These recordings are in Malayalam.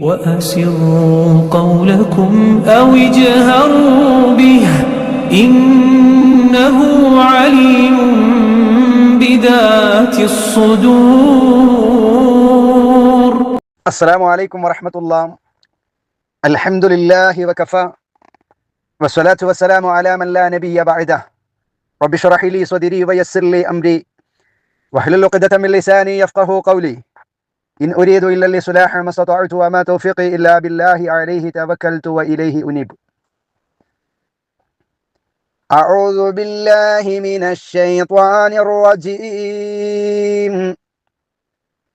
وأسروا قولكم أو اجهروا به إنه عليم بذات الصدور. السلام عليكم ورحمة الله. الحمد لله وكفى والصلاة والسلام على من لا نبي بعده. رب اشرح لي صدري ويسر لي أمري واحلل عقدة من لساني يفقه قولي. إن أريد إلا الإصلاح ما استطعت وما توفيقي إلا بالله عليه توكلت وإليه أنيب. أعوذ بالله من الشيطان الرجيم.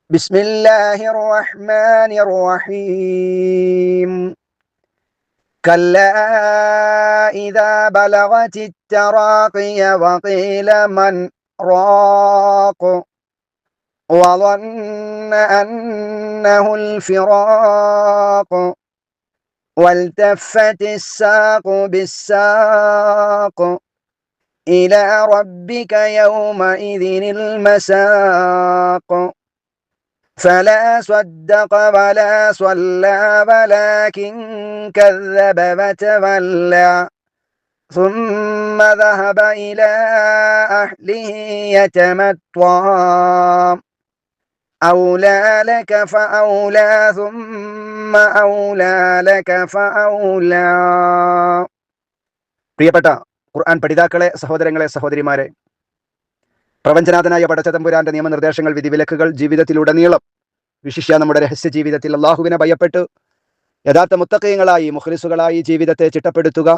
بسم الله الرحمن الرحيم. كلا إذا بلغت التراقي وقيل من راق. وظن أنه الفراق والتفت الساق بالساق. إلى ربك يومئذ المساق. فلا صدق ولا صلى ولكن كذب وتولى. ثم ذهب إلى أهله يتمطى. أولى لك فأولى ثم أولى لك فأولى പ്രിയപ്പെട്ട ഖുർആൻ പഠിതാക്കളെ സഹോദരങ്ങളെ സഹോദരിമാരെ പ്രപഞ്ചനാഥനായ പടച്ചതമ്പുരാന്റെ നിയമനിർദ്ദേശങ്ങൾ വിധിവിലക്കുകൾ ജീവിതത്തിലുടനീളം വിശിഷ്യ നമ്മുടെ രഹസ്യ ജീവിതത്തിൽ അള്ളാഹുവിനെ ഭയപ്പെട്ട് യഥാർത്ഥ മുത്തക്കയങ്ങളായി മുഖലിസുകളായി ജീവിതത്തെ ചിട്ടപ്പെടുത്തുക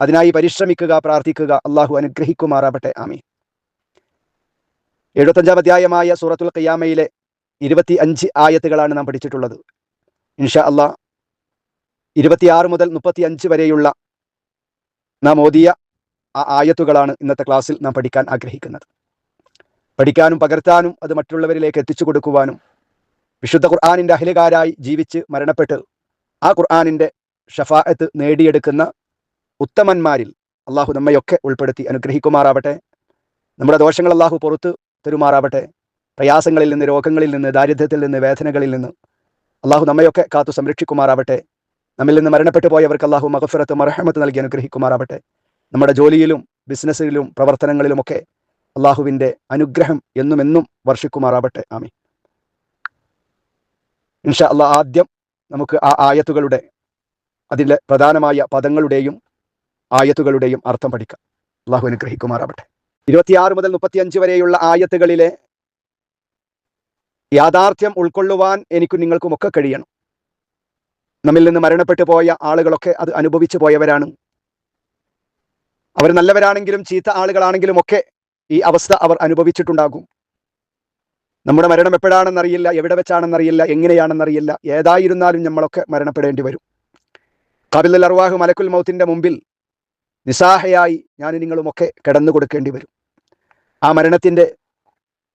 അതിനായി പരിശ്രമിക്കുക പ്രാർത്ഥിക്കുക അള്ളാഹു അനുഗ്രഹിക്കുമാറാവട്ടെ ആമി എഴുപത്തഞ്ചാം അധ്യായമായ സൂറത്തുൽ ഖിയാമയിലെ ഇരുപത്തി അഞ്ച് ആയത്തുകളാണ് നാം പഠിച്ചിട്ടുള്ളത്. ഇൻഷാ അല്ല ഇരുപത്തിയാറ് മുതൽ മുപ്പത്തി അഞ്ച് വരെയുള്ള നാം ഓതിയ ആ ആയത്തുകളാണ് ഇന്നത്തെ ക്ലാസ്സിൽ നാം പഠിക്കാൻ ആഗ്രഹിക്കുന്നത്. പഠിക്കാനും പകർത്താനും അത് മറ്റുള്ളവരിലേക്ക് എത്തിച്ചു കൊടുക്കുവാനും വിശുദ്ധ ഖുർആാനിന്റെ അഖിലകാരായി ജീവിച്ച് മരണപ്പെട്ട് ആ ഖുർആാനിന്റെ ഷഫായത്ത് നേടിയെടുക്കുന്ന ഉത്തമന്മാരിൽ അള്ളാഹു നമ്മയൊക്കെ ഉൾപ്പെടുത്തി അനുഗ്രഹിക്കുമാറാവട്ടെ. നമ്മുടെ ദോഷങ്ങൾ അള്ളാഹു പുറത്ത് തരുമാറാവട്ടെ പ്രയാസങ്ങളിൽ നിന്ന് രോഗങ്ങളിൽ നിന്ന് ദാരിദ്ര്യത്തിൽ നിന്ന് വേദനകളിൽ നിന്ന്. അള്ളാഹു നമ്മയൊക്കെ കാത്തു സംരക്ഷിക്കുമാറാവട്ടെ. നമ്മിൽ നിന്ന് മരണപ്പെട്ടു പോയവർക്ക് അള്ളാഹു മഹഫിറത്ത് മറഹമത്ത് നൽകി അനുഗ്രഹിക്കുമാറാവട്ടെ. നമ്മുടെ ജോലിയിലും ബിസിനസ്സിലും പ്രവർത്തനങ്ങളിലുമൊക്കെ അള്ളാഹുവിന്റെ അനുഗ്രഹം എന്നും എന്നും വർഷിക്കുമാറാവട്ടെ. ആമി ഇൻഷ അള്ളാഹ് ആദ്യം നമുക്ക് ആ ആയത്തുകളുടെ അതിലെ പ്രധാനമായ പദങ്ങളുടെയും ആയത്തുകളുടെയും അർത്ഥം പഠിക്കാം. അള്ളാഹു അനുഗ്രഹിക്കുമാറാവട്ടെ. ഇരുപത്തിയാറ് മുതൽ മുപ്പത്തിയഞ്ച് വരെയുള്ള ആയത്തുകളിലെ യാഥാർത്ഥ്യം ഉൾക്കൊള്ളുവാൻ എനിക്കും നിങ്ങൾക്കും ഒക്കെ കഴിയണം. നമ്മിൽ നിന്ന് മരണപ്പെട്ടു പോയ ആളുകളൊക്കെ അത് അനുഭവിച്ചു പോയവരാണ്. അവർ നല്ലവരാണെങ്കിലും ചീത്ത ആളുകളാണെങ്കിലും ഒക്കെ ഈ അവസ്ഥ അവർ അനുഭവിച്ചിട്ടുണ്ടാകും. നമ്മുടെ മരണം എപ്പോഴാണെന്നറിയില്ല എവിടെ വെച്ചാണെന്നറിയില്ല എങ്ങനെയാണെന്നറിയില്ല ഏതായിരുന്നാലും നമ്മളൊക്കെ മരണപ്പെടേണ്ടി വരും. കബിൽ അർവാഹ് മലക്കുൽ മൗത്തിന്റെ മുമ്പിൽ നിസ്സാഹയായി ഞാൻ നിങ്ങളുമൊക്കെ കിടന്നു കൊടുക്കേണ്ടി വരും. ആ മരണത്തിന്റെ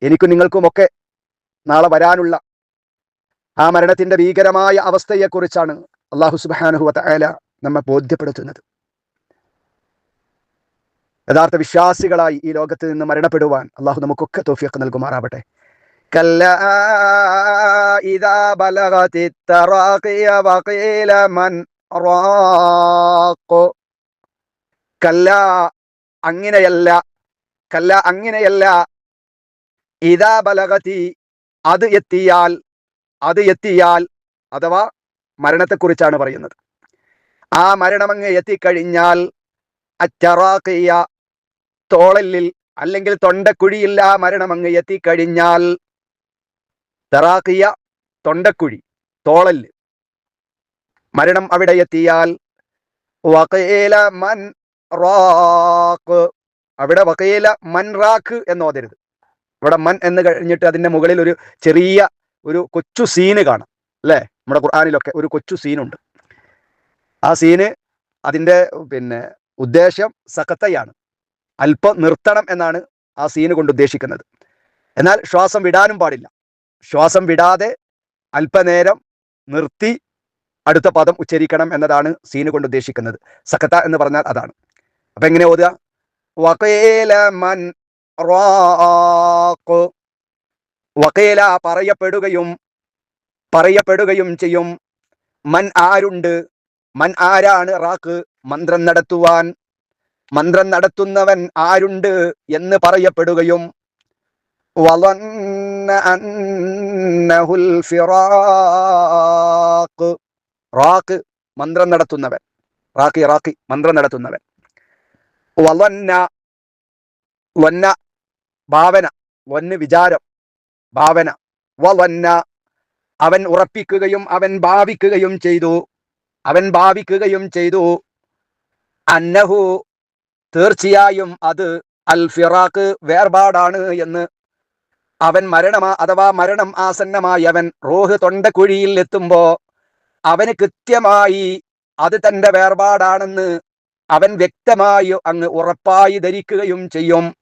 എനിക്കും നിങ്ങൾക്കുമൊക്കെ നാളെ വരാനുള്ള ആ മരണത്തിന്റെ ഭീകരമായ അവസ്ഥയെക്കുറിച്ചാണ് അള്ളാഹു സുബാനുഹു തല നമ്മെ ബോധ്യപ്പെടുത്തുന്നത്. യഥാർത്ഥ വിശ്വാസികളായി ഈ ലോകത്ത് നിന്ന് മരണപ്പെടുവാൻ അള്ളാഹു നമുക്കൊക്കെ തോഫിയൊക്കെ നൽകുമാറാവട്ടെ. കല്ല അങ്ങനെയല്ല കല്ല അങ്ങനെയല്ല. ഇതാ ബലഗതി അത് എത്തിയാൽ അത് എത്തിയാൽ അഥവാ മരണത്തെക്കുറിച്ചാണ് പറയുന്നത്. ആ മരണമങ്ങ് എത്തിക്കഴിഞ്ഞാൽ അച്ചറാക്കിയ തോളലിൽ അല്ലെങ്കിൽ തൊണ്ടക്കുഴിയിൽ ആ മരണമങ്ങ് എത്തിക്കഴിഞ്ഞാൽ തെറാക്കിയ തൊണ്ടക്കുഴി തോളൽ മരണം അവിടെ എത്തിയാൽ വകേല മൻ റാക്ക് അവിടെ വകയില മൻറാഖ് എന്ന് ഓതരുത് ഇവിടെ മൻ എന്ന് കഴിഞ്ഞിട്ട് അതിന്റെ മുകളിൽ ഒരു ചെറിയ ഒരു കൊച്ചു സീന് കാണാം അല്ലേ? നമ്മുടെ ഖുർആാനിലൊക്കെ ഒരു കൊച്ചു സീനുണ്ട്. ആ സീന് അതിന്റെ പിന്നെ ഉദ്ദേശം സഖത്തയാണ് അല്പം നിർത്തണം എന്നാണ് ആ സീന് കൊണ്ട് ഉദ്ദേശിക്കുന്നത്. എന്നാൽ ശ്വാസം വിടാനും പാടില്ല. ശ്വാസം വിടാതെ അല്പനേരം നിർത്തി അടുത്ത പദം ഉച്ചരിക്കണം എന്നതാണ് സീന് കൊണ്ട് ഉദ്ദേശിക്കുന്നത്. സഖത്ത എന്ന് പറഞ്ഞാൽ അതാണ്. അപ്പൊ എങ്ങനെ ഓതുക? വകേല മൻ റാഖു. വകേല പറയപ്പെടുകയും പറയപ്പെടുകയും ചെയ്യും. മൻ ആരുണ്ട്? മൻ ആരാണ് റാക്ക് മന്ത്രം നടത്തുവാൻ മന്ത്രം നടത്തുന്നവൻ ആരുണ്ട് എന്ന് പറയപ്പെടുകയും റാക്ക് മന്ത്രം നടത്തുന്നവൻ. റാക്കി റാക്കി മന്ത്രം നടത്തുന്നവൻ. വലന്ന വന്ന ഭാവന വന്ന് വിചാരം ഭാവന. വലന്ന അവൻ ഉറപ്പിക്കുകയും അവൻ ഭാവിക്കുകയും ചെയ്തു. അവൻ ഭാവിക്കുകയും ചെയ്തു. അന്നഹു തീർച്ചയായും അത് അൽ ഫിറാഖ് വേർപാടാണ് എന്ന് അവൻ മരണമാ അഥവാ മരണം ആസന്നമായി അവൻ റോഹ് തൊണ്ടക്കുഴിയിൽ എത്തുമ്പോ അവന് കൃത്യമായി അത് തന്റെ വേർപാടാണെന്ന് അവൻ വ്യക്തമായി അങ്ങ് ഉറപ്പായി ധരിക്കുകയും ചെയ്യും.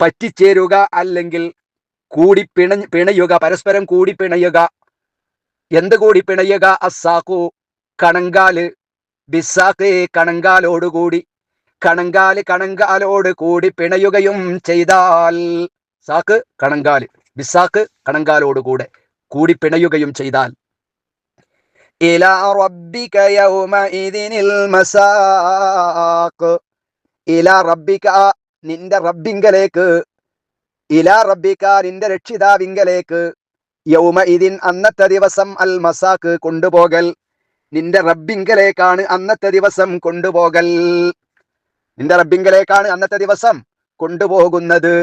പറ്റിച്ചേരുക അല്ലെങ്കിൽ കൂടി പിണ പിണയുക പരസ്പരം കൂടി പിണയുക. എന്ത് കൂടി പിണയുക? അസാക്കു കണങ്കാൽ ബിസാക്ക് കണങ്കാലോടുകൂടി. കണങ്കാൽ കണങ്കാലോട് കൂടി പിണയുകയും ചെയ്താൽ സാക്ക് കണങ്കാൽ. ബിസാക്ക് കണങ്കാലോടുകൂടെ കൂടി പിണയുകയും ചെയ്താൽ ഇലാ റബ്ബിക യൗമഇദിനിൽ മസാഖ്. ഇലാ റബ്ബിക നിന്റെ റബ്ബിങ്കലേക്ക്. ഇലാ റബ്ബിക നിന്റെ രക്ഷിതാവിങ്കലേക്ക്. യൗമ ഇതിൻ അന്നത്തെ ദിവസം അൽ മസാക്ക് കൊണ്ടുപോകൽ. നിന്റെ റബ്ബിങ്കലേക്കാണ് അന്നത്തെ ദിവസം കൊണ്ടുപോകൽ. നിന്റെ റബ്ബിങ്കലേക്കാണ് അന്നത്തെ ദിവസം കൊണ്ടുപോകുന്നത്.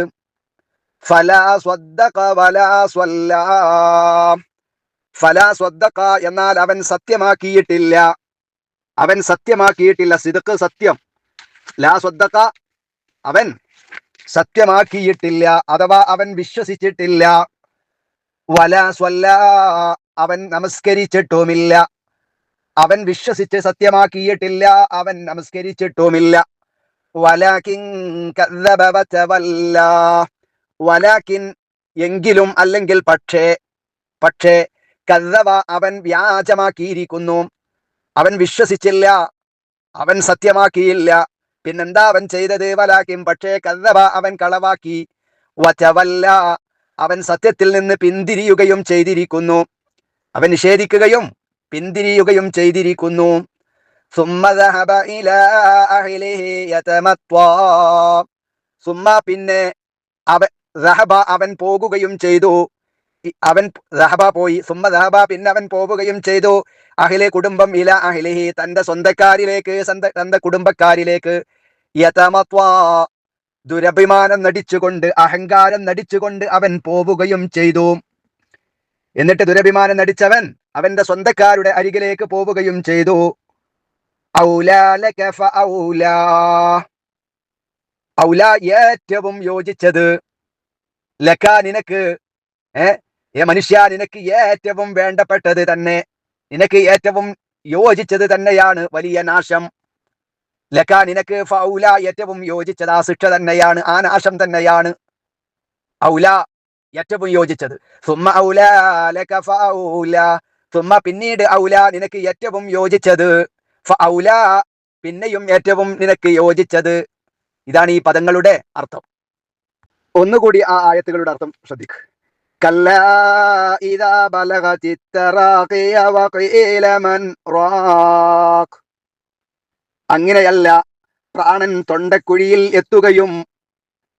ഫലാ സ്വദ്ദഖ വലാ എന്നാൽ അവൻ സത്യമാക്കിയിട്ടില്ല. അവൻ സത്യമാക്കിയിട്ടില്ല. സിദക്ക് സത്യം. ലാ സ്വദ്ദഖ അവൻ സത്യമാക്കിയിട്ടില്ല. അഥവാ അവൻ വിശ്വസിച്ചിട്ടില്ല. വല സ്വല്ല അവൻ നമസ്കരിച്ചിട്ടുമില്ല. അവൻ വിശ്വസിച്ച് സത്യമാക്കിയിട്ടില്ല. അവൻ നമസ്കരിച്ചിട്ടുമില്ല. വലാകിൻ കദ്ദബ വലാക്കിൻ എങ്കിലും അല്ലെങ്കിൽ പക്ഷേ പക്ഷേ കഥവ അവൻ വ്യാജമാക്കിയിരിക്കുന്നു. അവൻ വിശ്വസിച്ചില്ല. അവൻ സത്യമാക്കിയില്ല. പിന്നെന്താ അവൻ ചെയ്തത്? വലാക്കിൻ പക്ഷേ കഥവ അവൻ കളവാക്കി. വചവല്ല അവൻ സത്യത്തിൽ നിന്ന് പിന്തിരിയുകയും ചെയ്തിരിക്കുന്നു. അവൻ നിഷേധിക്കുകയും പിന്തിരിയുകയും ചെയ്തിരിക്കുന്നു. സുമ്മ പിന്നെ അവ സഹബ അവൻ പോകുകയും ചെയ്തു. അവൻ സഹബ പോയി. സുമ സഹബ പിന്നെ അവൻ പോവുകയും ചെയ്തു. അഹിലെ കുടുംബം ഇല അഹിലിഹി. തന്റെ സ്വന്തക്കാരിലേക്ക് തന്റെ കുടുംബക്കാരിലേക്ക് യഥമത്വാ ദുരഭിമാനം നടിച്ചുകൊണ്ട് അഹങ്കാരം നടിച്ചുകൊണ്ട് അവൻ പോവുകയും ചെയ്തു. എന്നിട്ട് ദുരഭിമാനം നടിച്ചവൻ അവന്റെ സ്വന്തക്കാരുടെ അരികിലേക്ക് പോവുകയും ചെയ്തു. ഔലാ ഏറ്റവും യോജിച്ചത് ലക്ക നിനക്ക് ഏ? മനുഷ്യ നിനക്ക് ഏറ്റവും വേണ്ടപ്പെട്ടത് തന്നെ നിനക്ക് ഏറ്റവും യോജിച്ചത് തന്നെയാണ് വലിയ നാശം. ലക്ക നിനക്ക് ഫൗല ഏറ്റവും യോജിച്ചത് ആ ശിക്ഷ തന്നെയാണ് ആ നാശം തന്നെയാണ്. ഔല ഏറ്റവും യോജിച്ചത്. സുമ്മ ഔല ലക ഫൗല സുമ്മ പിന്നീട് ഔല നിനക്ക് ഏറ്റവും യോജിച്ചത്. ഫൗല പിന്നെയും ഏറ്റവും നിനക്ക് യോജിച്ചത്. ഇതാണ് ഈ പദങ്ങളുടെ അർത്ഥം. ഒന്നുകൂടി ആ ആയത്തുകളുടെ അർത്ഥം ശ്രദ്ധിക്കുക كلا إذا بلغت التراقي وقيل من راق അങ്ങനെയല്ല പ്രാണൻ തൊണ്ടക്കുഴിയിൽ എത്തുകയും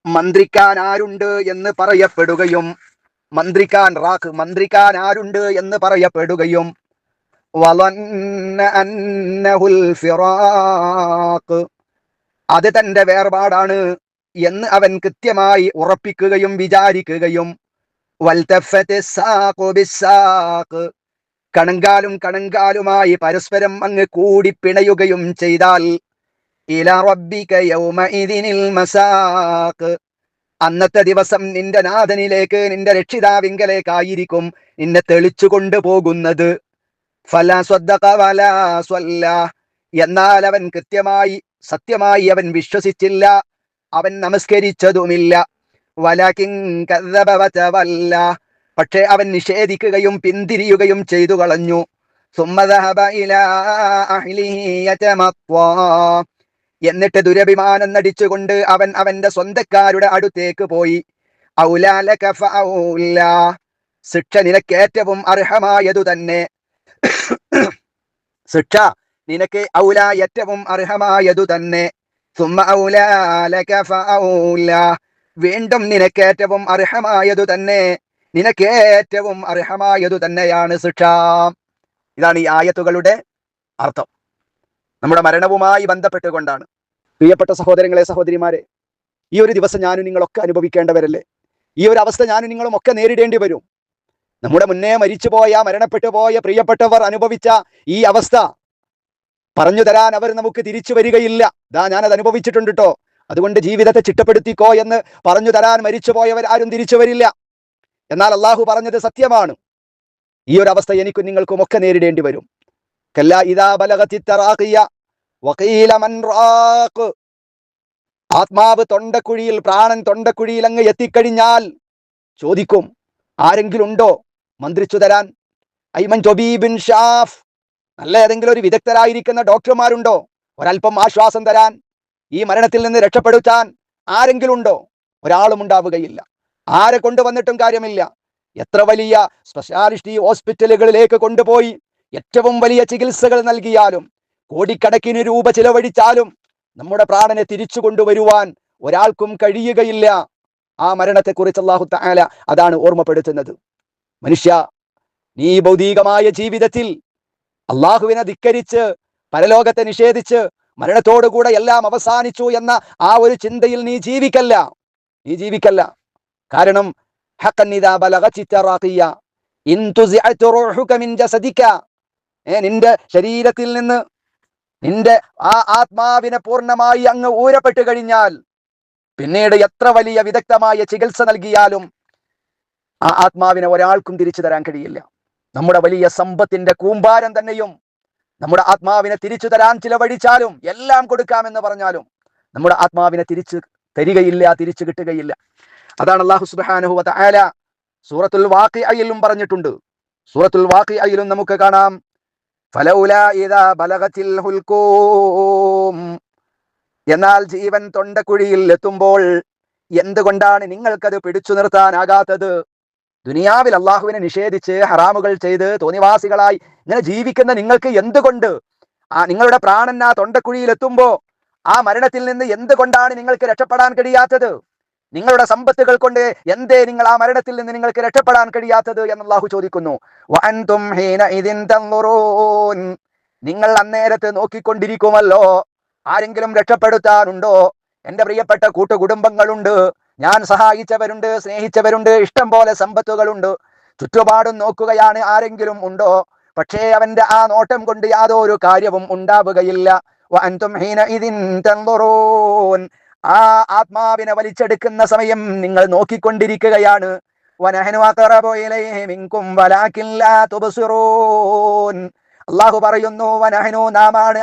മന്ത്രിക്കാൻ ആരുണ്ട് എന്ന് പറയപ്പെടുകയും മന്ത്രിക്കാൻ റാഖ് മന്ത്രിക്കാൻ ആരുണ്ട് എന്ന് പറയപ്പെടുകയും വളന്ന അന്നഹുൽ ഫിറാഖ് അത് തന്റെ വേർപാടാണ് എന്ന് അവൻ കൃത്യമായി ഉറപ്പിക്കുകയും വിചാരിക്കുകയും കണങ്കാലും കണങ്കാലുമായി പരസ്പരം അങ്ങ് കൂടി പിണയുകയും ചെയ്താൽ അന്നത്തെ ദിവസം നിന്റെ നാഥനിലേക്ക് നിന്റെ രക്ഷിതാവിങ്കലേക്കായിരിക്കും നിന്നെ തെളിച്ചു കൊണ്ടുപോകുന്നത് എന്നാൽ അവൻ കൃത്യമായി സത്യമായി അവൻ വിശ്വസിച്ചില്ല. അവൻ നമസ്കരിച്ചതുമില്ല. പക്ഷേ അവൻ നിഷേധിക്കുകയും പിന്തിരിയുകയും ചെയ്തു കളഞ്ഞു. എന്നിട്ട് ദുരഭിമാനം നടിച്ചുകൊണ്ട് അവൻ അവന്റെ സ്വന്തക്കാരുടെ അടുത്തേക്ക് പോയി. ശിക്ഷ നിനക്ക് ഏറ്റവും അർഹമായതു തന്നെ. ശിക്ഷ നിനക്ക് ഔല ഏറ്റവും അർഹമായതു തന്നെ. സുമ്മ ഔലാലക ഫഔലാ. വീണ്ടും നിനക്കേറ്റവും അർഹമായതു തന്നെ നിനക്കേറ്റവും അർഹമായതു തന്നെയാണ് ശിക്ഷ. ഇതാണ് ഈ ആയത്തുകളുടെ അർത്ഥം. നമ്മുടെ മരണവുമായി ബന്ധപ്പെട്ടുകൊണ്ടാണ്. പ്രിയപ്പെട്ട സഹോദരങ്ങളെ സഹോദരിമാരെ ഈ ഒരു ദിവസം ഞാനും നിങ്ങളൊക്കെ അനുഭവിക്കേണ്ടവരല്ലേ? ഈ ഒരു അവസ്ഥ ഞാനും നിങ്ങളും ഒക്കെ നേരിടേണ്ടി വരും. നമ്മുടെ മുന്നേ മരിച്ചുപോയ മരണപ്പെട്ടു പോയ പ്രിയപ്പെട്ടവർ അനുഭവിച്ച ഈ അവസ്ഥ പറഞ്ഞു തരാൻ അവർ നമുക്ക് തിരിച്ചു വരികയില്ല. ദാ ഞാനത് അനുഭവിച്ചിട്ടുണ്ട് കേട്ടോ അതുകൊണ്ട് ജീവിതത്തെ ചിട്ടപ്പെടുത്തിക്കോ എന്ന് പറഞ്ഞു തരാൻ മരിച്ചുപോയവർ ആരും തിരിച്ചു വരില്ല. എന്നാൽ അള്ളാഹു പറഞ്ഞത് സത്യമാണ്. ഈ ഒരു അവസ്ഥ എനിക്കും നിങ്ങൾക്കും ഒക്കെ നേരിടേണ്ടി വരും. കല്ല ഇതാ. ആത്മാവ് തൊണ്ടക്കുഴിയിൽ പ്രാണൻ തൊണ്ടക്കുഴിയിൽ അങ്ങ് എത്തിക്കഴിഞ്ഞാൽ ചോദിക്കും ആരെങ്കിലും ഉണ്ടോ മന്ത്രിച്ചു തരാൻ? ഐമൻ ഷാഫ്. നല്ല ഏതെങ്കിലും ഒരു വിദഗ്ധരായിരിക്കുന്ന ഡോക്ടർമാരുണ്ടോ? ഒരല്പം ആശ്വാസം തരാൻ ഈ മരണത്തിൽ നിന്ന് രക്ഷപ്പെടുത്താൻ ആരെങ്കിലും ഉണ്ടോ? ഒരാളും ഉണ്ടാവുകയില്ല. ആരെ കൊണ്ടുവന്നിട്ടും കാര്യമില്ല. എത്ര വലിയ സ്പെഷ്യാലിറ്റി ഹോസ്പിറ്റലുകളിലേക്ക് കൊണ്ടുപോയി ഏറ്റവും വലിയ ചികിത്സകൾ നൽകിയാലും കോടിക്കണക്കിന് രൂപ ചിലവഴിച്ചാലും നമ്മുടെ പ്രാണനെ തിരിച്ചു കൊണ്ടുവരുവാൻ ഒരാൾക്കും കഴിയുകയില്ല. ആ മരണത്തെക്കുറിച്ച് അള്ളാഹു തആല അതാണ് ഓർമ്മപ്പെടുത്തുന്നത്. മനുഷ്യ നീ ഭൗതികമായ ജീവിതത്തിൽ അള്ളാഹുവിനെ ധിക്കരിച്ച് പരലോകത്തെ നിഷേധിച്ച് മരണത്തോടുകൂടെ എല്ലാം അവസാനിച്ചു എന്ന ആ ഒരു ചിന്തയിൽ നീ ജീവിക്കല്ല. നീ ജീവിക്കല്ല. കാരണം നിന്റെ ശരീരത്തിൽ നിന്ന് നിന്റെ ആ ആത്മാവിനെ പൂർണമായി അങ്ങ് ഊരപ്പെട്ട് കഴിഞ്ഞാൽ പിന്നീട് എത്ര വലിയ വിദഗ്ധമായ ചികിത്സ നൽകിയാലും ആ ആത്മാവിനെ ഒരാൾക്കും തിരിച്ചു തരാൻ കഴിയില്ല. നമ്മുടെ വലിയ സമ്പത്തിന്റെ കൂമ്പാരം തന്നെയും നമ്മുടെ ആത്മാവിനെ തിരിച്ചു തരാൻ ചിലവഴിച്ചാലും എല്ലാം കൊടുക്കാമെന്ന് പറഞ്ഞാലും നമ്മുടെ ആത്മാവിനെ തിരിച്ചു തരികയില്ല തിരിച്ചു കിട്ടുകയില്ല. അതാണ് അള്ളാഹു സുബ്ഹാനഹു ആല സൂറത്തുൽ സൂറത്തുൽ അയിലും പറഞ്ഞിട്ടുണ്ട്. സൂറത്തുൽ വാക്കി അയിലും നമുക്ക് കാണാം. എന്നാൽ ജീവൻ തൊണ്ടക്കുഴിയിൽ എത്തുമ്പോൾ എന്തുകൊണ്ടാണ് നിങ്ങൾക്കത് പിടിച്ചു നിർത്താനാകാത്തത്? ദുനിയാവിൽ അള്ളാഹുവിനെ നിഷേധിച്ച് ഹറാമുകൾ ചെയ്ത് തോന്നിവാസികളായി ഇങ്ങനെ ജീവിക്കുന്ന നിങ്ങൾക്ക് എന്തുകൊണ്ട്? ആ നിങ്ങളുടെ പ്രാണൻ ആ തൊണ്ടക്കുഴിയിലെത്തുമ്പോ ആ മരണത്തിൽ നിന്ന് എന്തുകൊണ്ടാണ് നിങ്ങൾക്ക് രക്ഷപ്പെടാൻ കഴിയാത്തത്? നിങ്ങളുടെ സമ്പത്തുകൾ കൊണ്ട് എന്തേ നിങ്ങൾ ആ മരണത്തിൽ നിന്ന് നിങ്ങൾക്ക് രക്ഷപ്പെടാൻ കഴിയാത്തത് എന്ന് അള്ളാഹു ചോദിക്കുന്നു. നിങ്ങൾ അന്നേരത്ത് നോക്കിക്കൊണ്ടിരിക്കുമല്ലോ. ആരെങ്കിലും രക്ഷപ്പെടുത്താനുണ്ടോ? എന്റെ പ്രിയപ്പെട്ട കൂട്ടുകുടുംബങ്ങളുണ്ട്. ഞാൻ സഹായിച്ചവരുണ്ട് സ്നേഹിച്ചവരുണ്ട് ഇഷ്ടം പോലെ സമ്പത്തുകളുണ്ട്. ചുറ്റുപാടും നോക്കുകയാണ് ആരെങ്കിലും ഉണ്ടോ? പക്ഷേ അവന്റെ ആ നോട്ടം കൊണ്ട് യാതൊരു കാര്യവും ഉണ്ടാവുകയില്ല. ആ ആത്മാവിനെ വലിച്ചെടുക്കുന്ന സമയം നിങ്ങൾ നോക്കിക്കൊണ്ടിരിക്കുകയാണ്. അള്ളാഹു പറയുന്നു നാമാണ്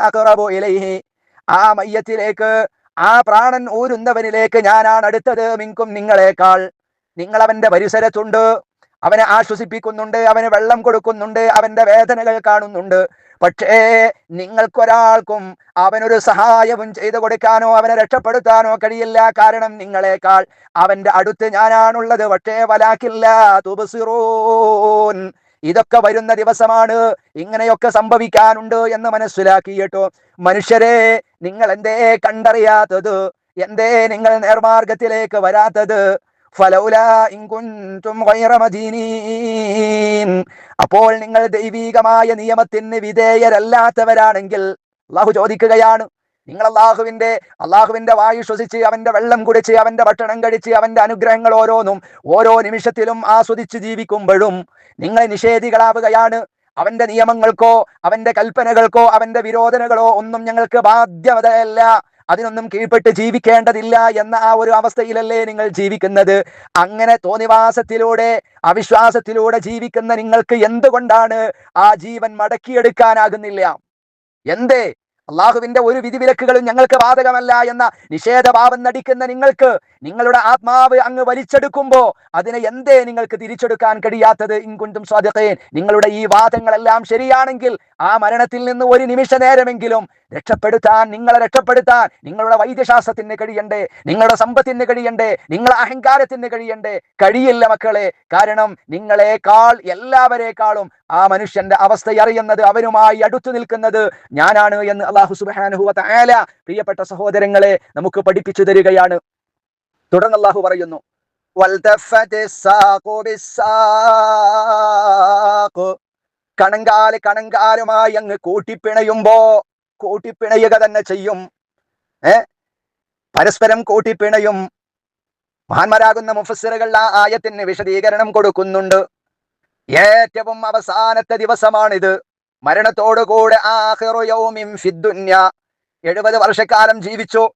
ആ മയ്യത്തിലേക്ക് ആ പ്രാണൻ ഊരുന്നവനിലേക്ക് ഞാനാണ് അടുത്തത്. മിങ്കും നിങ്ങളെക്കാൾ. നിങ്ങൾ അവന്റെ പരിസരത്തുണ്ട്. അവനെ ആശ്വസിപ്പിക്കുന്നുണ്ട്. അവന് വെള്ളം കൊടുക്കുന്നുണ്ട്. അവന്റെ വേദനകൾ കാണുന്നുണ്ട്. പക്ഷേ നിങ്ങൾക്കൊരാൾക്കും അവനൊരു സഹായവും ചെയ്തു കൊടുക്കാനോ അവനെ രക്ഷപ്പെടുത്താനോ കഴിയില്ല. കാരണം നിങ്ങളെക്കാൾ അവന്റെ അടുത്ത് ഞാനാണുള്ളത്. പക്ഷേ വലാക്കില്ല തുബസിറൂൻ. ഇതൊക്കെ വരുന്ന ദിവസമാണ്. ഇങ്ങനെയൊക്കെ സംഭവിക്കാനുണ്ട് എന്ന് മനസ്സിലാക്കിയിട്ടോ മനുഷ്യരെ നിങ്ങൾ എന്തേ കണ്ടറിയാത്തത്? എന്തേ നിങ്ങൾ നേർമാർഗത്തിലേക്ക് വരാത്തത്? അപ്പോൾ നിങ്ങൾ ദൈവീകമായ നിയമത്തിന് വിധേയരല്ലാത്തവരാണെങ്കിൽ അള്ളാഹു ചോദിക്കുകയാണ് നിങ്ങൾ അള്ളാഹുവിന്റെ അള്ളാഹുവിന്റെ വായു ശ്വസിച്ച് അവന്റെ വെള്ളം കുടിച്ച് അവന്റെ ഭക്ഷണം കഴിച്ച് അവന്റെ അനുഗ്രഹങ്ങൾ ഓരോന്നും ഓരോ നിമിഷത്തിലും ആസ്വദിച്ച് ജീവിക്കുമ്പോഴും നിങ്ങൾ നിഷേധികളാവുകയാണ്. അവന്റെ നിയമങ്ങൾക്കോ അവന്റെ കൽപ്പനകൾക്കോ അവന്റെ വിരോധനകളോ ഒന്നും ഞങ്ങൾക്ക് ബാധ്യതയല്ല അതിനൊന്നും കീഴ്പ്പെട്ട് ജീവിക്കേണ്ടതില്ല എന്ന ആ ഒരു അവസ്ഥയിലല്ലേ നിങ്ങൾ ജീവിക്കുന്നത്. അങ്ങനെ തോന്നിവാസത്തിലൂടെ അവിശ്വാസത്തിലൂടെ ജീവിക്കുന്ന നിങ്ങൾക്ക് എന്തുകൊണ്ടാണ് ആ ജീവൻ മടക്കിയെടുക്കാനാകുന്നില്ല? എന്തേ? അള്ളാഹുവിന്റെ ഒരു വിധിവിലക്കുകളും ഞങ്ങൾക്ക് ബാധകമല്ല എന്ന നിഷേധഭാവം നടിക്കുന്ന നിങ്ങൾക്ക് നിങ്ങളുടെ ആത്മാവ് അങ്ങ് വലിച്ചെടുക്കുമ്പോ അതിനെ എന്തേ നിങ്ങൾക്ക് തിരിച്ചെടുക്കാൻ കഴിയാത്തത്? ഇങ്കുണ്ടും സ്വാധീൻ നിങ്ങളുടെ ഈ വാദങ്ങളെല്ലാം ശരിയാണെങ്കിൽ ആ മരണത്തിൽ നിന്ന് ഒരു നിമിഷ നേരമെങ്കിലും രക്ഷപ്പെടുത്താൻ നിങ്ങളെ രക്ഷപ്പെടുത്താൻ. നിങ്ങളുടെ വൈദ്യശാസ്ത്രത്തിന് കഴിയണ്ടേ? നിങ്ങളുടെ സമ്പത്തിന് കഴിയണ്ടേ? നിങ്ങളെ അഹങ്കാരത്തിന് കഴിയണ്ടേ? കഴിയില്ല മക്കളെ. കാരണം നിങ്ങളെക്കാൾ എല്ലാവരെക്കാളും ആ മനുഷ്യന്റെ അവസ്ഥ അറിയുന്നത് അവനുമായി അടുത്തു നിൽക്കുന്നത് ഞാനാണ് എന്ന് അള്ളാഹു സുബാനുഹുവ ആല പ്രിയപ്പെട്ട സഹോദരങ്ങളെ നമുക്ക് പഠിപ്പിച്ചു തരികയാണ്. തുടർന്ന് അള്ളാഹു പറയുന്നു. കണങ്കാൽ കണങ്കാലുമായി അങ്ങ് കൂട്ടിപ്പിണയുമ്പോ കൂട്ടിപ്പിണയുക തന്നെ ചെയ്യും. ഏ? പരസ്പരം കൂട്ടിപ്പിണയും. മഹാന്മാരാകുന്ന മുഫസ്സിറുകൾ ആ ആയത്തിന് വിശദീകരണം കൊടുക്കുന്നുണ്ട്. ഏറ്റവും അവസാനത്തെ ദിവസമാണിത്. മരണത്തോടുകൂടെ എഴുപത് വർഷക്കാലം ജീവിച്ചു.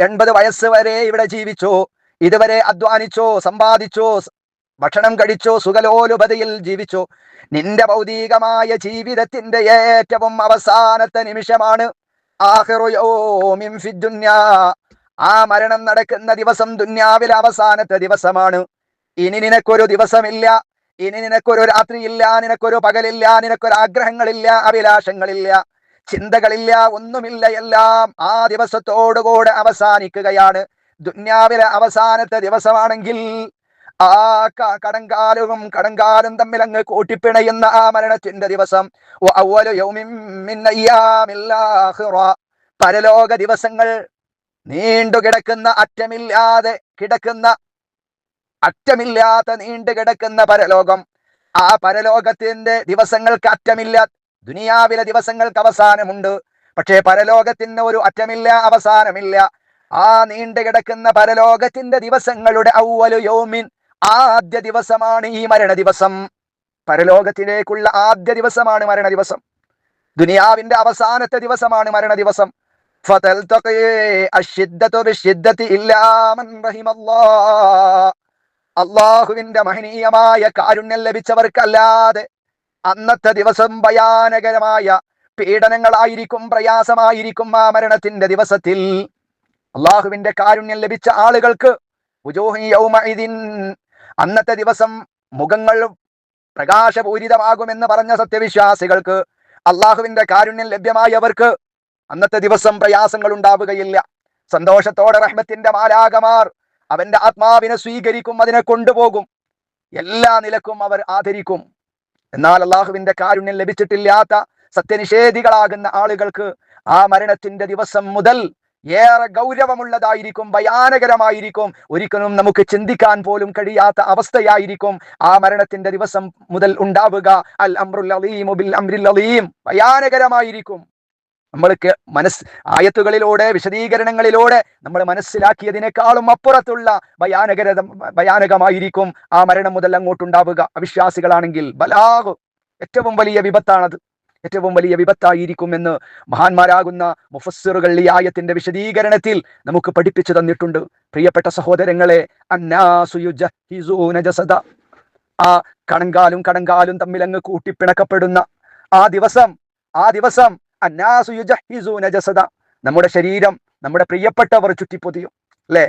എൺപത് വയസ്സ് വരെ ഇവിടെ ജീവിച്ചു. ഇതുവരെ അധ്വാനിച്ചോ സമ്പാദിച്ചു ഭക്ഷണം കഴിച്ചോ സുഖലോലുപതയിൽ ജീവിച്ചോ. നിന്റെ ഭൗതികമായ ജീവിതത്തിന്റെ ഏറ്റവും അവസാനത്തെ നിമിഷമാണ് ആ മരണം നടക്കുന്ന ദിവസം ദുന്യാവിലെ അവസാനത്തെ ദിവസമാണ്. ഇനി നിനക്കൊരു ദിവസമില്ല ഇനി നിനക്കൊരു രാത്രിയില്ല നിനക്കൊരു പകലില്ല നിനക്കൊരു ആഗ്രഹങ്ങളില്ല അഭിലാഷങ്ങളില്ല ചിന്തകളില്ല ഒന്നുമില്ല എല്ലാം ആ ദിവസത്തോടുകൂടെ അവസാനിക്കുകയാണ്. ദുന്യാവിലെ അവസാനത്തെ ദിവസമാണെങ്കിൽ ആ കടങ്കാലവും കടങ്കാലും തമ്മിൽ അങ്ങ് കൂട്ടിപ്പിണയുന്ന ആ മരണത്തിന്റെ ദിവസം. പരലോക ദിവസങ്ങൾ നീണ്ടു കിടക്കുന്ന അറ്റമില്ലാതെ കിടക്കുന്ന അറ്റമില്ലാത്ത നീണ്ടു കിടക്കുന്ന പരലോകം. ആ പരലോകത്തിന്റെ ദിവസങ്ങൾക്ക് അറ്റമില്ല. ദുനിയാവിലെ ദിവസങ്ങൾക്ക് അവസാനമുണ്ട്. പക്ഷേ പരലോകത്തിന് ഒരു അറ്റമില്ല അവസാനമില്ല. ആ നീണ്ടു കിടക്കുന്ന പരലോകത്തിന്റെ ദിവസങ്ങളുടെ ഔവലു യോമിൻ ആദ്യ ദിവസമാണ് ഈ മരണ ദിവസം പരലോകത്തിലേക്കുള്ള ആദ്യ ദിവസമാണ് മരണ ദിവസം ദുനിയാവിന്റെ അവസാനത്തെ ദിവസമാണ് മരണ ദിവസം അള്ളാഹുവിന്റെ മഹനീയമായ കാരുണ്യം ലഭിച്ചവർക്കല്ലാതെ അന്നത്തെ ദിവസം ഭയാനകരമായ പീഡനങ്ങളായിരിക്കും പ്രയാസമായിരിക്കും ആ മരണത്തിന്റെ ദിവസത്തിൽ. അള്ളാഹുവിന്റെ കാരുണ്യം ലഭിച്ച ആളുകൾക്ക് അന്നത്തെ ദിവസം മുഖങ്ങൾ പ്രകാശപൂരിതമാകുമെന്ന് പറഞ്ഞ സത്യവിശ്വാസികൾക്ക് അള്ളാഹുവിന്റെ കാരുണ്യം ലഭ്യമായവർക്ക് അന്നത്തെ ദിവസം പ്രയാസങ്ങൾ ഉണ്ടാവുകയില്ല. സന്തോഷത്തോടെ റഹ്മത്തിന്റെ മാലാകമാർ അവന്റെ ആത്മാവിനെ സ്വീകരിക്കും അതിനെ കൊണ്ടുപോകും. എല്ലാ നിലക്കും അവർ ആദരിക്കും. എന്നാൽ അള്ളാഹുവിന്റെ കാരുണ്യം ലഭിച്ചിട്ടില്ലാത്ത സത്യനിഷേധികളാകുന്ന ആളുകൾക്ക് ആ മരണത്തിന്റെ ദിവസം മുതൽ ഏറെ ഗൗരവമുള്ളതായിരിക്കും ഭയാനകരമായിരിക്കും. ഒരിക്കലും നമുക്ക് ചിന്തിക്കാൻ പോലും കഴിയാത്ത അവസ്ഥയായിരിക്കും ആ മരണത്തിന്റെ ദിവസം മുതൽ ഉണ്ടാവുക. അൽ അമ്രുൽ ബിൽ അലീം. ഭയാനകരമായിരിക്കും. നമ്മൾക്ക് മനസ് ആയത്തുകളിലൂടെ വിശദീകരണങ്ങളിലൂടെ നമ്മൾ മനസ്സിലാക്കിയതിനേക്കാളും അപ്പുറത്തുള്ള ഭയാനകര ഭയാനകമായിരിക്കും ആ മരണം മുതൽ അങ്ങോട്ടുണ്ടാവുക. അവിശ്വാസികളാണെങ്കിൽ ബലാഹു ഏറ്റവും വലിയ വിപത്താണത്. ഏറ്റവും വലിയ വിപത്തായിരിക്കും എന്ന് മഹാന്മാരാകുന്ന മുഫസ്സിറുകൾ ഈ ആയത്തിന്റെ വിശദീകരണത്തിൽ നമുക്ക് പഠിപ്പിച്ചു തന്നിട്ടുണ്ട്. പ്രിയപ്പെട്ട സഹോദരങ്ങളെ ആ കണങ്കാലും കണങ്കാലും തമ്മിൽ അങ്ങ് കൂട്ടിപ്പിണക്കപ്പെടുന്ന ആ ദിവസം ആ ദിവസം അന്നാസു യുജഹിസൂന ജസദ. നമ്മുടെ ശരീരം നമ്മുടെ പ്രിയപ്പെട്ടവർ ചുറ്റിപ്പൊതിയും അല്ലേ?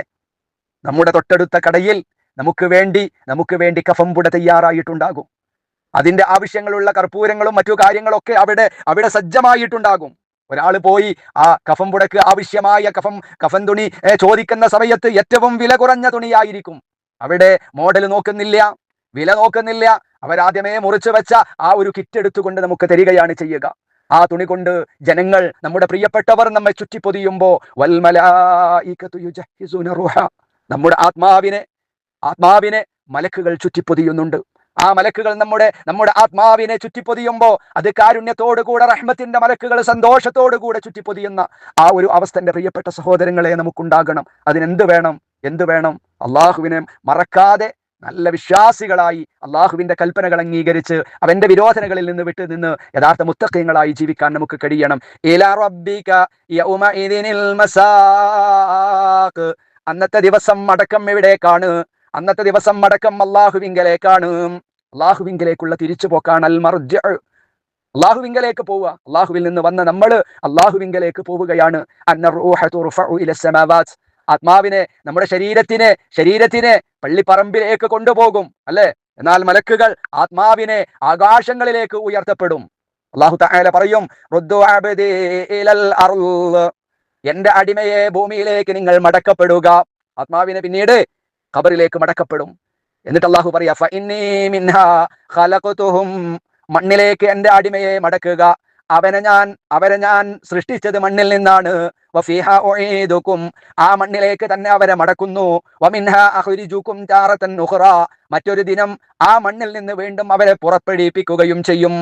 നമ്മുടെ തൊട്ടടുത്ത കടയിൽ നമുക്ക് വേണ്ടി നമുക്ക് വേണ്ടി കഫംപുട തയ്യാറായിട്ടുണ്ടാകും. അതിന്റെ ആവശ്യങ്ങളുള്ള കർപ്പൂരങ്ങളും മറ്റു കാര്യങ്ങളൊക്കെ അവിടെ അവിടെ സജ്ജമായിട്ടുണ്ടാകും. ഒരാൾ പോയി ആ കഫം പുടക്ക് ആവശ്യമായ കഫം കഫൻ തുണി ചോദിക്കുന്ന സമയത്ത് ഏറ്റവും വില കുറഞ്ഞ തുണിയായിരിക്കും. അവിടെ മോഡൽ നോക്കുന്നില്ല വില നോക്കുന്നില്ല. അവരാദ്യമേ മുറിച്ചു വെച്ച ആ ഒരു കിറ്റ് എടുത്തുകൊണ്ട് നമുക്ക് തരികയാണ് ചെയ്യുക. ആ തുണി കൊണ്ട് ജനങ്ങൾ നമ്മുടെ പ്രിയപ്പെട്ടവർ നമ്മെ ചുറ്റിപ്പൊതിയുമ്പോ. നമ്മുടെ ആത്മാവിനെ ആത്മാവിനെ മലക്കുകൾ ചുറ്റിപ്പൊതിയുന്നുണ്ട്. ആ മലക്കുകൾ നമ്മുടെ നമ്മുടെ ആത്മാവിനെ ചുറ്റിപ്പൊതിയുമ്പോൾ അത് കാരുണ്യത്തോടു കൂടെ റഹ്മത്തിന്റെ മലക്കുകൾ സന്തോഷത്തോടു കൂടെ ചുറ്റിപ്പൊതിയുന്ന ആ ഒരു അവസ്ഥ എന്റെ പ്രിയപ്പെട്ട സഹോദരങ്ങളെ നമുക്കുണ്ടാകണം. അതിനെന്ത് വേണം? എന്ത് വേണം? അള്ളാഹുവിനെ മറക്കാതെ നല്ല വിശ്വാസികളായി അള്ളാഹുവിന്റെ കൽപ്പനകൾ അംഗീകരിച്ച് അവന്റെ വിരോധനകളിൽ നിന്ന് വിട്ടു നിന്ന് യഥാർത്ഥ മുത്തക്കയങ്ങളായി ജീവിക്കാൻ നമുക്ക് കഴിയണം. അന്നത്തെ ദിവസം മടക്കം എവിടേക്കാണ്? അന്നത്തെ ദിവസം മടക്കം അള്ളാഹുവിങ്കലേക്കാണ്. അള്ളാഹുവിങ്കലേക്കുള്ള തിരിച്ചുപോക്കാണ് അൽ മർജ അള്ളാഹുവിങ്കലേക്ക് പോവുക. അള്ളാഹുവിൽ നിന്ന് വന്ന നമ്മൾ അള്ളാഹുവിങ്കലേക്ക് പോവുകയാണ്. ആത്മാവിനെ നമ്മുടെ ശരീരത്തിനെ ശരീരത്തിനെ പള്ളിപ്പറമ്പിലേക്ക് കൊണ്ടുപോകും അല്ലെ? എന്നാൽ മലക്കുകൾ ആത്മാവിനെ ആകാശങ്ങളിലേക്ക് ഉയർത്തപ്പെടും. അള്ളാഹു തആല പറയും എന്റെ അടിമയെ ഭൂമിയിലേക്ക് നിങ്ങൾ മടക്കപ്പെടുക. ആത്മാവിനെ പിന്നീട് ഖബറിലേക്ക് മടക്കപ്പെടും. എന്നിട്ട് അള്ളാഹു പറയാ മണ്ണിലേക്ക് എന്റെ അടിമയെ മടക്കുക. അവനെ ഞാൻ അവരെ ഞാൻ സൃഷ്ടിച്ചത് മണ്ണിൽ നിന്നാണ്. ആ മണ്ണിലേക്ക് തന്നെ അവരെ മടക്കുന്നു. ഉഖ്റ. മറ്റൊരു ദിനം ആ മണ്ണിൽ നിന്ന് വീണ്ടും അവരെ പുറപ്പെടുവിപ്പിക്കുകയും ചെയ്യും.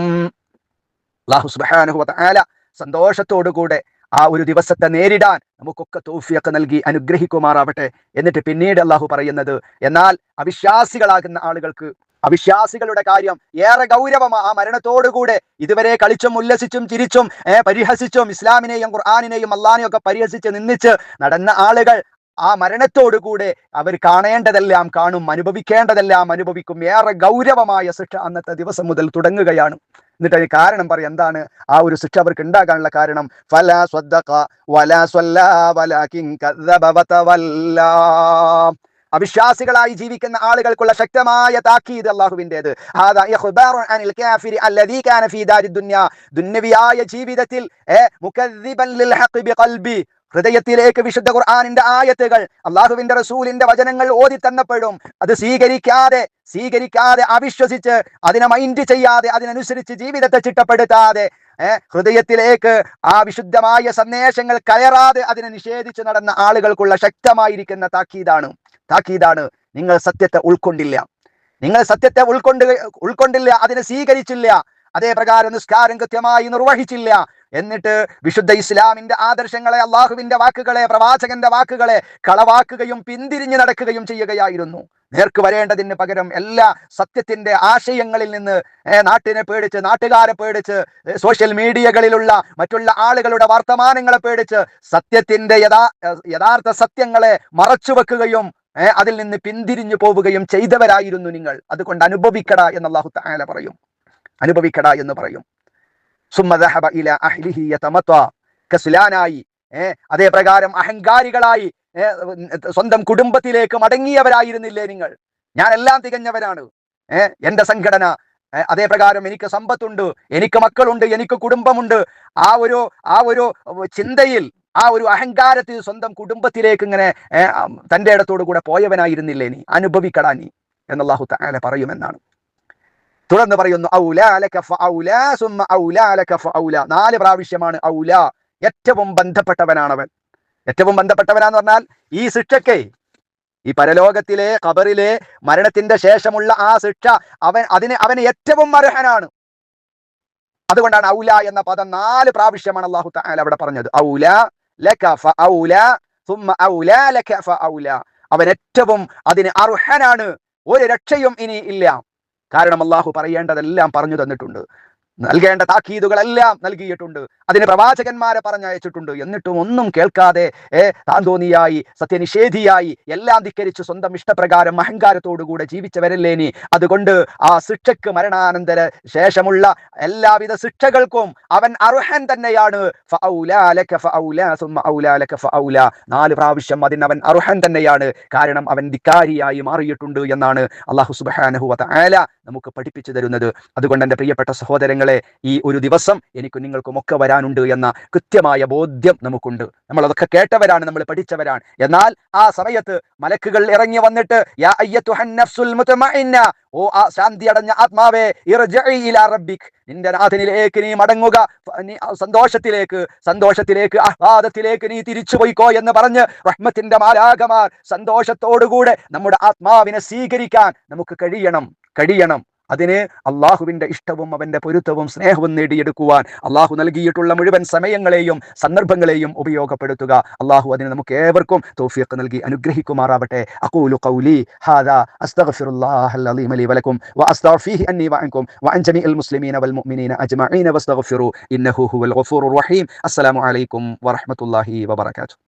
വതആല സന്തോഷത്തോടുകൂടെ ആ ഒരു ദിവസത്തെ നേരിടാൻ നമുക്കൊക്കെ തോഫിയൊക്കെ നൽകി അനുഗ്രഹിക്കുമാറാവട്ടെ എന്നിട്ട് പിന്നീട് അള്ളാഹു പറയുന്നത് എന്നാൽ അവിശ്വാസികളാകുന്ന ആളുകൾക്ക് അവിശ്വാസികളുടെ കാര്യം ഏറെ ഗൗരവമാ ആ മരണത്തോടുകൂടെ ഇതുവരെ കളിച്ചും ഉല്ലസിച്ചും ചിരിച്ചും പരിഹസിച്ചും ഇസ്ലാമിനെയും ഖുർആാനിനെയും അള്ളാഹിനെയും ഒക്കെ പരിഹസിച്ച് നിന്നിച്ച് നടന്ന ആളുകൾ ആ മരണത്തോടുകൂടെ അവർ കാണേണ്ടതെല്ലാം കാണും അനുഭവിക്കേണ്ടതെല്ലാം അനുഭവിക്കും. ഏറെ ഗൗരവമായ ശിക്ഷ അന്നത്തെ ദിവസം മുതൽ തുടങ്ങുകയാണ്. എന്നിട്ട് അതിന് കാരണം പറയും എന്താണ്? ആ ഒരു ശിക്ഷ അവർക്ക് ഉണ്ടാകാനുള്ള കാരണം ഫല അവിശ്വാസികളായി ജീവിക്കുന്ന ആളുകൾക്കുള്ള ശക്തമായ താക്കീത് അള്ളാഹുവിന്റെ ജീവിതത്തിൽ ഹൃദയത്തിലേക്ക് വിശുദ്ധ ഖുർആാനിന്റെ ആയത്തുകൾ അള്ളാഹുവിന്റെ റസൂലിന്റെ വചനങ്ങൾ ഓതി തന്നപ്പെടും അത് സ്വീകരിക്കാതെ സ്വീകരിക്കാതെ അവിശ്വസിച്ച് അതിനെ മൈൻഡ് ചെയ്യാതെ അതിനനുസരിച്ച് ജീവിതത്തെ ചിട്ടപ്പെടുത്താതെ ഹൃദയത്തിലേക്ക് ആ വിശുദ്ധമായ സന്ദേശങ്ങൾ കയറാതെ അതിനെ നിഷേധിച്ച് നടന്ന ആളുകൾക്കുള്ള ശക്തമായിരിക്കുന്ന താക്കീതാണ് താക്കീതാണ് നിങ്ങൾ സത്യത്തെ ഉൾക്കൊണ്ടില്ല. നിങ്ങൾ സത്യത്തെ ഉൾക്കൊണ്ട് ഉൾക്കൊണ്ടില്ല അതിനെ സ്വീകരിച്ചില്ല അതേ പ്രകാരം നിസ്കാരം കൃത്യമായി നിർവഹിച്ചില്ല എന്നിട്ട് വിശുദ്ധ ഇസ്ലാമിന്റെ ആദർശങ്ങളെ അള്ളാഹുവിന്റെ വാക്കുകളെ പ്രവാചകന്റെ വാക്കുകളെ കളവാക്കുകയും പിന്തിരിഞ്ഞു നടക്കുകയും ചെയ്യുകയായിരുന്നു. നേർക്ക് വരേണ്ടതിന് പകരം എല്ലാ സത്യത്തിന്റെ ആശയങ്ങളിൽ നിന്ന് നാട്ടിനെ പേടിച്ച് നാട്ടുകാരെ പേടിച്ച് സോഷ്യൽ മീഡിയകളിലുള്ള മറ്റുള്ള ആളുകളുടെ വർത്തമാനങ്ങളെ പേടിച്ച് സത്യത്തിന്റെ യഥാ യഥാർത്ഥ സത്യങ്ങളെ മറച്ചു വെക്കുകയും അതിൽ നിന്ന് പിന്തിരിഞ്ഞു പോവുകയും ചെയ്തവരായിരുന്നു നിങ്ങൾ. അതുകൊണ്ട് അനുഭവിക്കട എന്ന് പറയും. അനുഭവിക്കട എന്ന് പറയും സുമ്മ ദഹബ ഇല അഹ്ലിഹി യതമത്ത കസ്ലാനായി ഏർ അതേ പ്രകാരം അഹങ്കാരികളായി സ്വന്തം കുടുംബത്തിലേക്ക് മടങ്ങിയവരായിരുന്നില്ലേ നിങ്ങൾ? ഞാൻ എല്ലാം തികഞ്ഞവരാണ് ഏർ എന്റെ സംഘടന അതേപ്രകാരം അതേ പ്രകാരം എനിക്ക് സമ്പത്തുണ്ട് എനിക്ക് മക്കളുണ്ട് എനിക്ക് കുടുംബമുണ്ട്. ആ ഒരു ആ ഒരു ചിന്തയിൽ ആ ഒരു അഹങ്കാരത്തിൽ സ്വന്തം കുടുംബത്തിലേക്ക് ഇങ്ങനെ തന്റെ ഇടത്തോടു കൂടെ പോയവനായിരുന്നില്ലേ നീ? അനുഭവിക്കടാ നീ എന്നല്ലാഹു പറയുമെന്നാണ്. തുടർന്ന് പറയുന്നു നാല് പ്രാവശ്യമാണ് ഔല ഏറ്റവും ബന്ധപ്പെട്ടവനാണവൻ. ഏറ്റവും ബന്ധപ്പെട്ടവനാന്ന് പറഞ്ഞാൽ ഈ ശിക്ഷയ്ക്ക് ഈ പരലോകത്തിലെ ഖബറിലെ മരണത്തിന്റെ ശേഷമുള്ള ആ ശിക്ഷ അവൻ അതിന് അവന് ഏറ്റവും അർഹനാണ്. അതുകൊണ്ടാണ് ഔല എന്ന പദം നാല് പ്രാവശ്യമാണ് അള്ളാഹു തആല അവിടെ പറഞ്ഞത്. ഔല സുമ്മ ഔല. അവൻ ഏറ്റവും അതിന് അർഹനാണ്. ഒരു രക്ഷയും ഇനി ഇല്ല. കാരണം അള്ളാഹു പറയേണ്ടതെല്ലാം പറഞ്ഞു തന്നിട്ടുണ്ട്. നൽകേണ്ട താക്കീതുകളെല്ലാം നൽകിയിട്ടുണ്ട്. അതിന് പ്രവാചകന്മാരെ പറഞ്ഞയച്ചിട്ടുണ്ട്. എന്നിട്ടും ഒന്നും കേൾക്കാതെ ഏ താന്തോന്നിയായി സത്യനിഷേധിയായി എല്ലാം ധിക്കരിച്ച് സ്വന്തം ഇഷ്ടപ്രകാരം അഹങ്കാരത്തോടുകൂടെ ജീവിച്ചവരല്ലേ നീ? അതുകൊണ്ട് ആ ശിക്ഷയ്ക്ക് മരണാനന്തര ശേഷമുള്ള എല്ലാവിധ ശിക്ഷകൾക്കും അവൻ അർഹൻ തന്നെയാണ്. നാല് പ്രാവശ്യം അതിന് അവൻ അർഹൻ തന്നെയാണ്. കാരണം അവൻ ധിക്കാരിയായി മാറിയിട്ടുണ്ട് എന്നാണ് അള്ളാഹു സുബ്ഹാനഹു വതആല നമുക്ക് പഠിപ്പിച്ചു തരുന്നത്. അതുകൊണ്ട് എന്റെ പ്രിയപ്പെട്ട സഹോദരങ്ങളെ ഈ ഒരു ദിവസം എനിക്ക് നിങ്ങൾക്കും ഒക്കെ വരാനുണ്ട് എന്ന കൃത്യമായ ബോധ്യം നമുക്കുണ്ട്. നമ്മൾ അതൊക്കെ കേട്ടവരാണ് നമ്മൾ പഠിച്ചവരാണ്. എന്നാൽ ആ സമയത്ത് മലക്കുകൾ ഇറങ്ങി വന്നിട്ട് ഓ ആ ശാന്തി അടഞ്ഞ ആത്മാവേ റബ്ബിക് നിന്റെ നാഥനിലേക്ക് നീ മടങ്ങുക സന്തോഷത്തിലേക്ക് സന്തോഷത്തിലേക്ക് ആഹ്ലാദത്തിലേക്ക് നീ തിരിച്ചു പോയിക്കോ എന്ന് പറഞ്ഞ് റഹ്മത്തിന്റെ മാലാകമാർ സന്തോഷത്തോടുകൂടെ നമ്മുടെ ആത്മാവിനെ സ്വീകരിക്കാൻ നമുക്ക് കഴിയണം. കഴിയണം. അതിന് അള്ളാഹുവിന്റെ ഇഷ്ടവും അവന്റെ പൊരുത്തവും സ്നേഹവും നേടിയെടുക്കുവാൻ അള്ളാഹു നൽകിയിട്ടുള്ള മുഴുവൻ സമയങ്ങളെയും സന്ദർഭങ്ങളെയും ഉപയോഗപ്പെടുത്തുക. അള്ളാഹു അതിന് നമുക്ക് ഏവർക്കും തൗഫീഖ് നൽകി അനുഗ്രഹിക്കുമാറാവട്ടെ. അഖൂലു ഖൗലി ഹാദാ അന്നി മുസ്ലിമീന വൽ മുഅ്മിനീന ഇന്നഹു ഹുവൽ റഹീം. അസ്സലാമു അലൈക്കും വറഹ്മത്തുള്ളാഹി വബറകാതുഹു.